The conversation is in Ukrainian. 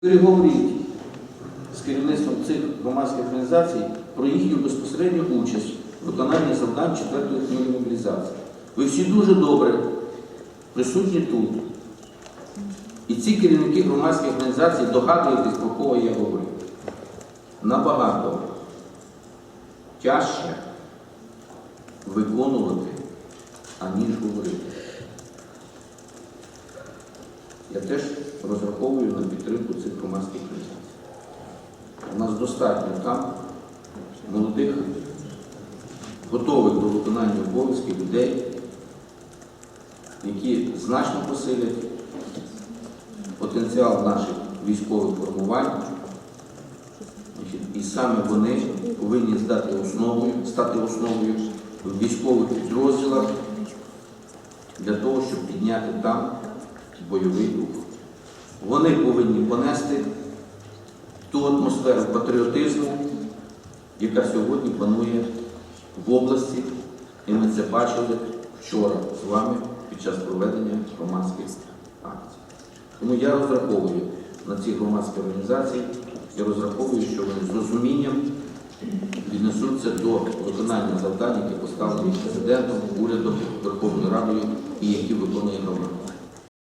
Переговоріть з керівництвом цих громадських організацій про їхню безпосередню участь в виконанні завдань четвертої хвилі мобілізації. Ви всі дуже добре присутні тут. І ці керівники громадських організацій догадуєтесь, про кого я говорю. Набагато тяжче виконувати, аніж говорити. Я теж розраховую на підтримку цих громадських організацій. У нас достатньо там молодих, готових до виконання обов'язків людей, які значно посилять потенціал наших військових формувань. І саме вони повинні здати основою, стати основою в військових підрозділах для того, щоб підняти там бойовий дух. Вони повинні понести ту атмосферу патріотизму, яка сьогодні панує в області, і ми це бачили вчора з вами під час проведення громадських акцій. Тому я розраховую на ці громадські організації, я розраховую, що вони з розумінням віднесуться до виконання завдань, які поставлені президентом, урядом, Верховною Радою і які виконує громада.